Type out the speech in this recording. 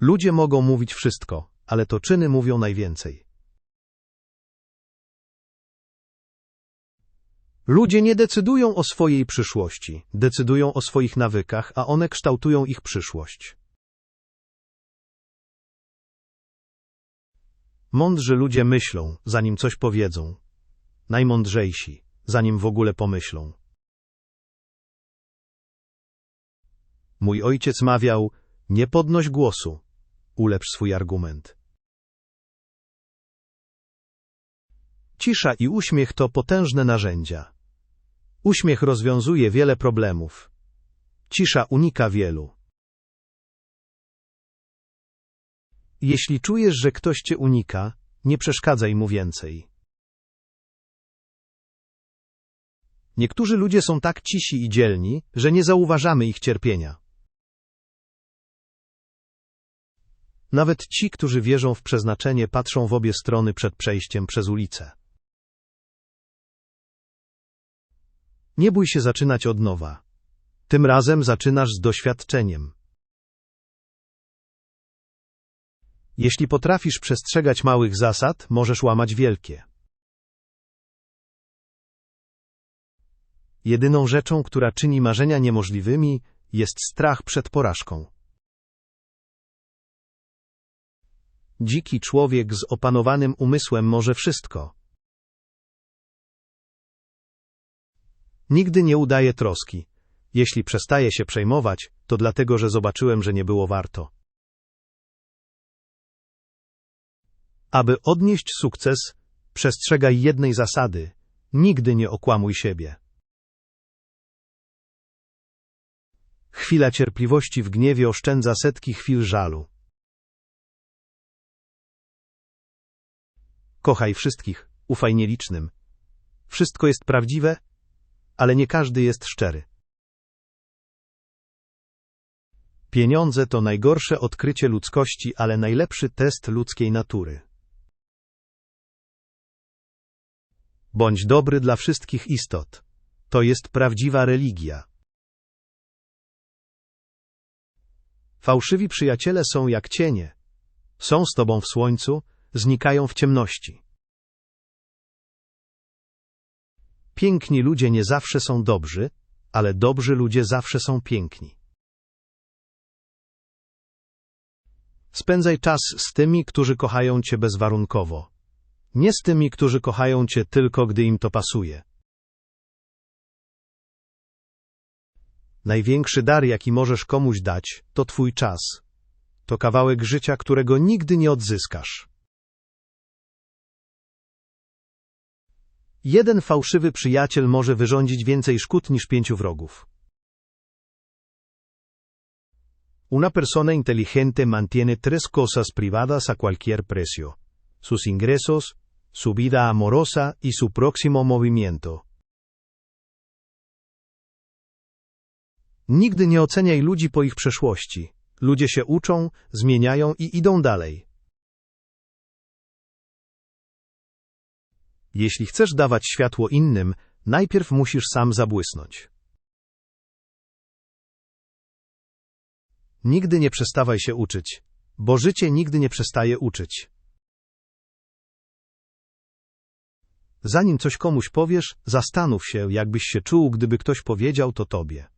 Ludzie mogą mówić wszystko, ale to czyny mówią najwięcej. Ludzie nie decydują o swojej przyszłości, decydują o swoich nawykach, a one kształtują ich przyszłość. Mądrzy ludzie myślą, zanim coś powiedzą. Najmądrzejsi, zanim w ogóle pomyślą. Mój ojciec mawiał, nie podnoś głosu, ulepsz swój argument. Cisza i uśmiech to potężne narzędzia. Uśmiech rozwiązuje wiele problemów. Cisza unika wielu. Jeśli czujesz, że ktoś cię unika, nie przeszkadzaj mu więcej. Niektórzy ludzie są tak cisi i dzielni, że nie zauważamy ich cierpienia. Nawet ci, którzy wierzą w przeznaczenie, patrzą w obie strony przed przejściem przez ulicę. Nie bój się zaczynać od nowa. Tym razem zaczynasz z doświadczeniem. Jeśli potrafisz przestrzegać małych zasad, możesz łamać wielkie. Jedyną rzeczą, która czyni marzenia niemożliwymi, jest strach przed porażką. Dziki człowiek z opanowanym umysłem może wszystko. Nigdy nie udaje troski. Jeśli przestaje się przejmować, to dlatego, że zobaczyłem, że nie było warto. Aby odnieść sukces, przestrzegaj jednej zasady: nigdy nie okłamuj siebie. Chwila cierpliwości w gniewie oszczędza setki chwil żalu. Kochaj wszystkich, ufaj nielicznym. Wszystko jest prawdziwe, ale nie każdy jest szczery. Pieniądze to najgorsze odkrycie ludzkości, ale najlepszy test ludzkiej natury. Bądź dobry dla wszystkich istot. To jest prawdziwa religia. Fałszywi przyjaciele są jak cienie. Są z tobą w słońcu, znikają w ciemności. Piękni ludzie nie zawsze są dobrzy, ale dobrzy ludzie zawsze są piękni. Spędzaj czas z tymi, którzy kochają cię bezwarunkowo. Nie z tymi, którzy kochają cię tylko, gdy im to pasuje. Największy dar, jaki możesz komuś dać, to twój czas. To kawałek życia, którego nigdy nie odzyskasz. Jeden fałszywy przyjaciel może wyrządzić więcej szkód niż pięciu wrogów. Una persona inteligente mantiene tres cosas privadas a cualquier precio: sus ingresos, su vida amorosa y su próximo movimiento. Nigdy nie oceniaj ludzi po ich przeszłości. Ludzie się uczą, zmieniają i idą dalej. Jeśli chcesz dawać światło innym, najpierw musisz sam zabłysnąć. Nigdy nie przestawaj się uczyć, bo życie nigdy nie przestaje uczyć. Zanim coś komuś powiesz, zastanów się, jakbyś się czuł, gdyby ktoś powiedział to tobie.